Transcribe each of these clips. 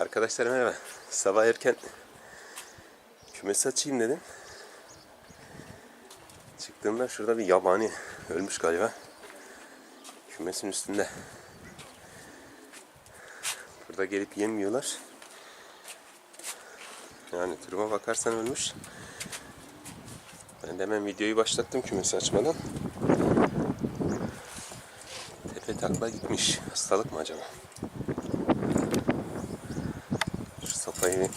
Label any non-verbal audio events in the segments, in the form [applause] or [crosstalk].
Arkadaşlar merhaba. Sabah erken kümes açayım dedim. Çıktığımda şurada bir yabani ölmüş galiba. Kümesin üstünde. Burada gelip yemiyorlar. Yani duruma bakarsan ölmüş. Ben de hemen videoyu başlattım kümesi açmadan. Tepe takla gitmiş. Hastalık mı acaba? Sopayı bir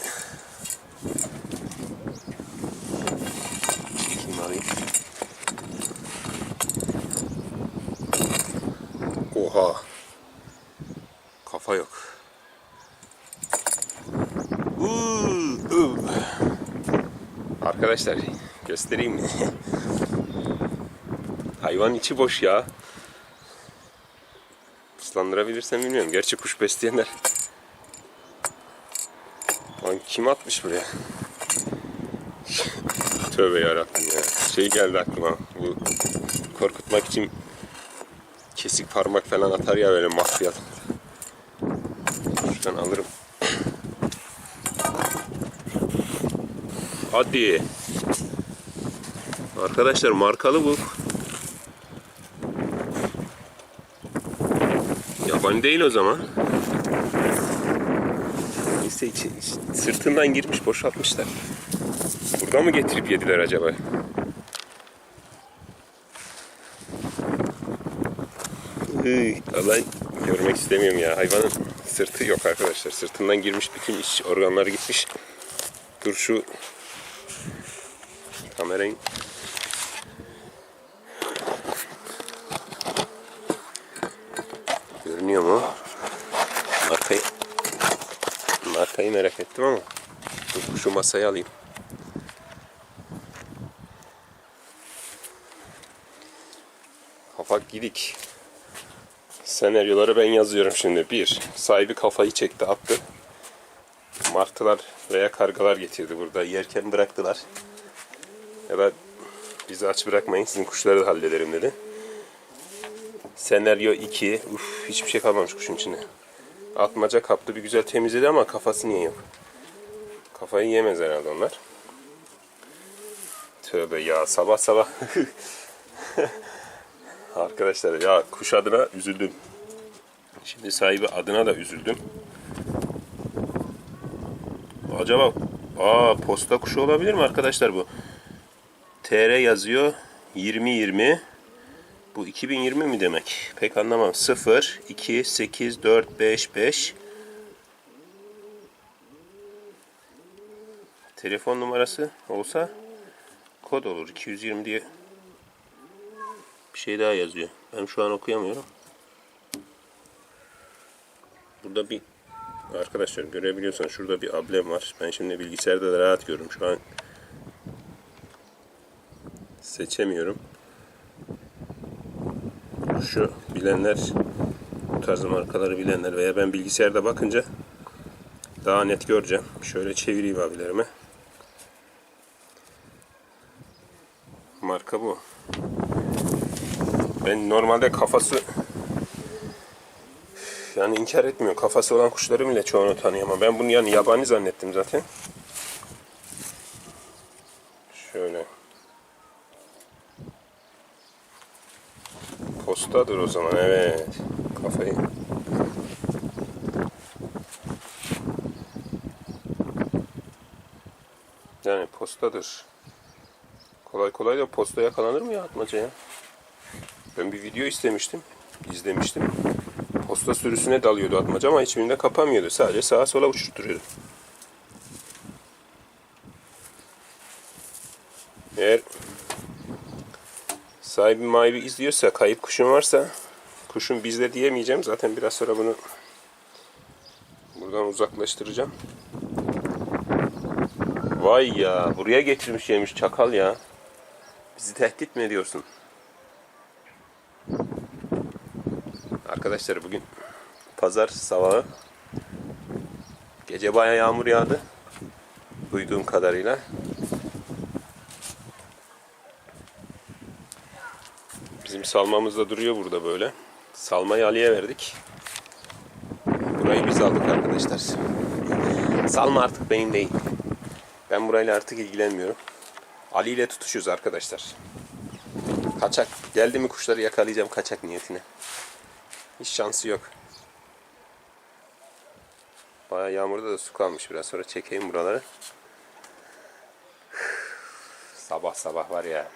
çekeyim. Oha. Kafa. Arkadaşlar göstereyim mi? [laughs] Hayvan içi boş ya. Islandırabilirsem bilmiyorum. Gerçi kuş besleyenler. Lan kim atmış buraya? Tövbe yarabbim ya. Şey geldi aklıma. Bu korkutmak için kesik parmak falan atar ya böyle mafya. Şuradan alırım. Hadi. Arkadaşlar markalı bu. Yabani değil o zaman. Neyse içi, sırtından girmiş boşaltmışlar. Burada mı getirip yediler acaba? Iy, Allah görmek istemiyorum ya. Hayvanın sırtı yok arkadaşlar. Sırtından girmiş bütün iç organları gitmiş. Dur şu kamerayı görünüyor mu? Markayı merak ettim ama dur şu masayı alayım. Kafa gidik. Senaryoları ben yazıyorum şimdi. Bir, sahibi kafayı çekti attı. Martılar veya kargalar getirdi burada. Yerken bıraktılar. Ya da bizi aç bırakmayın sizin kuşları da hallederim dedi. Senaryo 2. Uf hiçbir şey kalmamış kuşun içinde. Atmaca kaptı bir güzel temizledi ama kafası niye yok? Kafayı yemez herhalde onlar. Tövbe ya sabah sabah. [laughs] Arkadaşlar ya kuş adına üzüldüm. Şimdi sahibi adına da üzüldüm. Acaba aa posta kuşu olabilir mi arkadaşlar bu? TR yazıyor 2020 bu 2020 mi demek? Pek anlamam. 0 2 8 4 5 5 Telefon numarası olsa kod olur. 220 diye bir şey daha yazıyor. Ben şu an okuyamıyorum. Burada bir arkadaşlar görebiliyorsan şurada bir ablem var. Ben şimdi bilgisayarda da rahat görüyorum. Şu an seçemiyorum. Şu bilenler bu tarz markaları bilenler veya ben bilgisayarda bakınca daha net göreceğim. Şöyle çevireyim abilerime. Marka bu. Ben normalde kafası yani inkar etmiyor. Kafası olan kuşları bile çoğunu tanıyor ama ben bunu yani yabani zannettim zaten. Şöyle. Postadır o zaman evet. Kafayı. Yani postadır. Kolay kolay da posta yakalanır mı ya atmaca ya? Ben bir video istemiştim. izlemiştim. Posta sürüsüne dalıyordu atmaca ama hiçbirinde kapamıyordu. Sadece sağa sola uçurtuyordu. Eğer sahibi mahibi izliyorsa, kayıp kuşun varsa kuşun bizde diyemeyeceğim. Zaten biraz sonra bunu buradan uzaklaştıracağım. Vay ya, buraya getirmiş yemiş çakal ya. Bizi tehdit mi ediyorsun? Arkadaşlar bugün pazar sabahı gece baya yağmur yağdı. Duyduğum kadarıyla. Bizim salmamız da duruyor burada böyle. Salmayı Ali'ye verdik. Burayı biz aldık arkadaşlar. Salma artık benim değil. Ben burayla artık ilgilenmiyorum. Ali ile tutuşuyoruz arkadaşlar. Kaçak. Geldi mi kuşları yakalayacağım kaçak niyetine. Hiç şansı yok. Bayağı yağmurda da su kalmış. Biraz sonra çekeyim buraları. Sabah sabah var ya.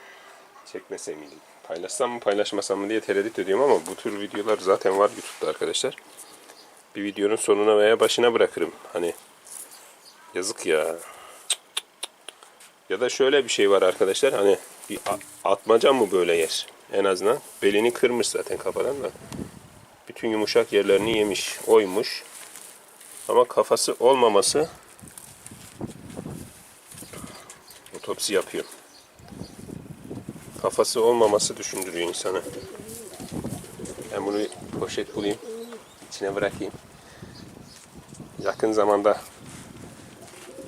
Çekmesem miydim? Paylaşsam mı paylaşmasam mı diye tereddüt ediyorum ama bu tür videolar zaten var YouTube'da arkadaşlar. Bir videonun sonuna veya başına bırakırım. Hani yazık ya. Ya da şöyle bir şey var arkadaşlar. Hani bir atmaca mı böyle yer? En azından belini kırmış zaten kafadan da. Bütün yumuşak yerlerini yemiş, oymuş. Ama kafası olmaması otopsi yapıyor. Kafası olmaması düşündürüyor insanı. Ben bunu poşet bulayım. içine bırakayım. Yakın zamanda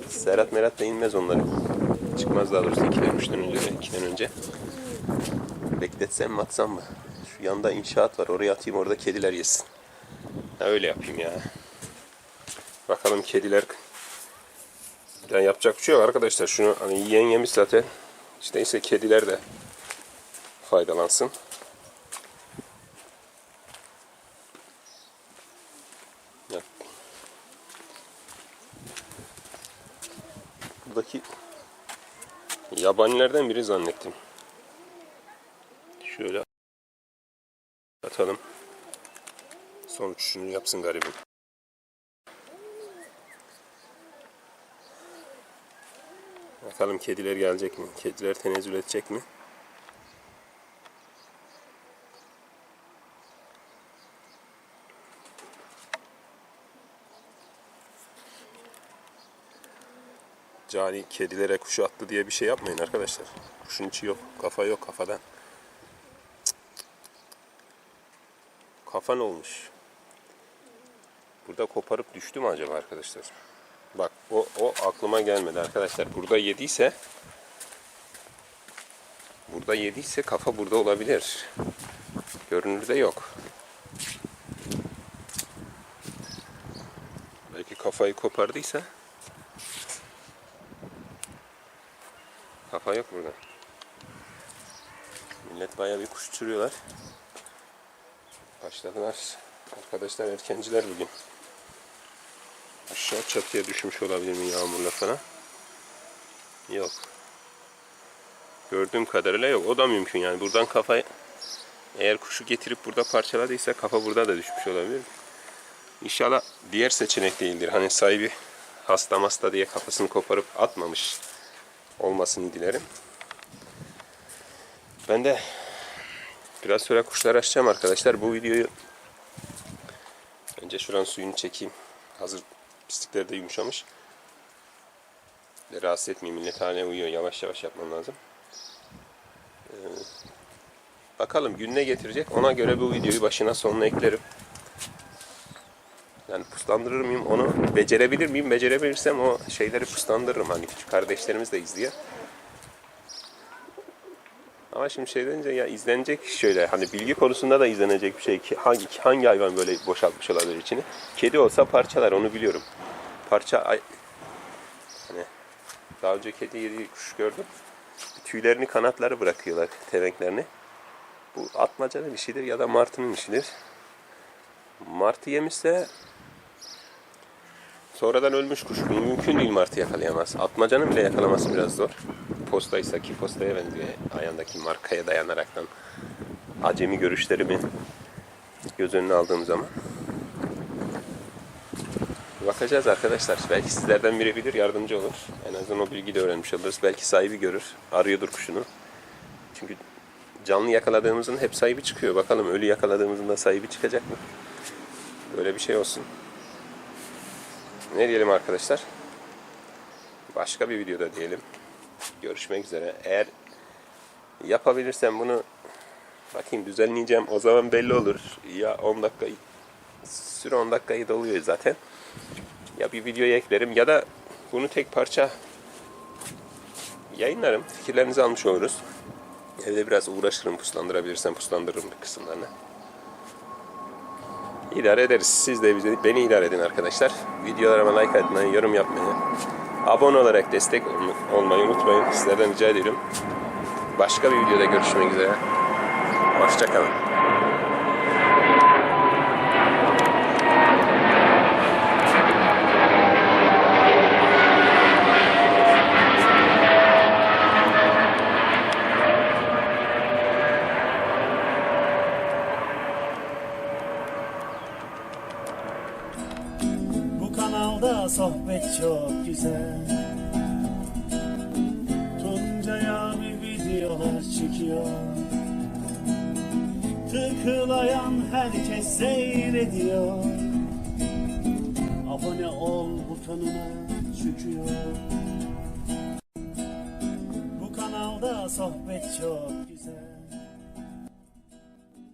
Serhat Merat da inmez onları. Çıkmaz daha doğrusu ikiden üçten önce, ikiden önce. Bekletsem mi atsam mı? Şu yanda inşaat var. Oraya atayım orada kediler yesin. Ha, öyle yapayım ya. Bakalım kediler yani yapacak bir şey yok arkadaşlar. Şunu hani yiyen yemiş zaten. İşte ise kediler de faydalansın. Ya. Buradaki yabanilerden biri zannettim. Şöyle atalım. Sonuç şunu yapsın garibim. Bakalım kediler gelecek mi? Kediler tenezzül edecek mi? Cani kedilere kuşu attı diye bir şey yapmayın arkadaşlar. Kuşun içi yok. Kafa yok kafadan. Kafa ne olmuş? Burada koparıp düştü mü acaba arkadaşlar? Bak o, o aklıma gelmedi arkadaşlar. Burada yediyse burada yediyse kafa burada olabilir. Görünürde yok. Belki kafayı kopardıysa kafa yok burada. Millet bayağı bir kuş uçuruyorlar. Başladılar. Arkadaşlar erkenciler bugün. Aşağı çatıya düşmüş olabilir mi yağmurla falan? Yok. Gördüğüm kadarıyla yok. O da mümkün yani. Buradan kafayı eğer kuşu getirip burada parçaladıysa kafa burada da düşmüş olabilir. İnşallah diğer seçenek değildir. Hani sahibi hasta hasta diye kafasını koparıp atmamış olmasını dilerim. Ben de biraz sonra kuşlar açacağım arkadaşlar. Bu videoyu önce şuranın suyunu çekeyim. Hazır pislikler de yumuşamış. Ve rahatsız etmeyeyim. Millet hala uyuyor. Yavaş yavaş yapmam lazım. Ee, bakalım gün ne getirecek. Ona göre bu videoyu başına sonuna eklerim. Yani puslandırır mıyım onu becerebilir miyim? Becerebilirsem o şeyleri puslandırırım. Hani küçük kardeşlerimiz de izliyor. Ama şimdi şey denince ya izlenecek şöyle hani bilgi konusunda da izlenecek bir şey ki hangi hangi hayvan böyle boşaltmış olabilir içini? Kedi olsa parçalar onu biliyorum. Parça hani daha önce kedi yediği kuş gördüm. Tüylerini kanatları bırakıyorlar tevenklerini. Bu atmacanın işidir ya da martının işidir. Martı yemişse sonradan ölmüş kuş. Mümkün değil martı yakalayamaz. Atmacanın bile yakalaması biraz zor. Postaysa ki postaya benziyor. Ayağındaki markaya dayanaraktan acemi görüşlerimi göz önüne aldığım zaman. Bakacağız arkadaşlar. Belki sizlerden biri bilir, yardımcı olur. En azından o bilgiyi de öğrenmiş oluruz. Belki sahibi görür, arıyordur kuşunu. Çünkü canlı yakaladığımızın hep sahibi çıkıyor. Bakalım ölü yakaladığımızın da sahibi çıkacak mı? Böyle bir şey olsun. Ne diyelim arkadaşlar? Başka bir videoda diyelim. Görüşmek üzere. Eğer yapabilirsem bunu bakayım düzenleyeceğim. O zaman belli olur. Ya 10 dakika süre 10 dakikayı doluyor zaten. Ya bir videoya eklerim ya da bunu tek parça yayınlarım. Fikirlerinizi almış oluruz. Evde biraz uğraşırım puslandırabilirsem puslandırırım kısımlarını. İdare ederiz. Siz de bizi, beni idare edin arkadaşlar. Videolarıma like atmayı, yorum yapmayı, abone olarak destek ol- olmayı unutmayın. Sizlerden rica ediyorum. Başka bir videoda görüşmek üzere. Hoşçakalın. Bir videolar çıkıyor. Tıklayan herkes seyrediyor. Abone ol butonuna çıkıyor. Bu kanalda sohbet çok güzel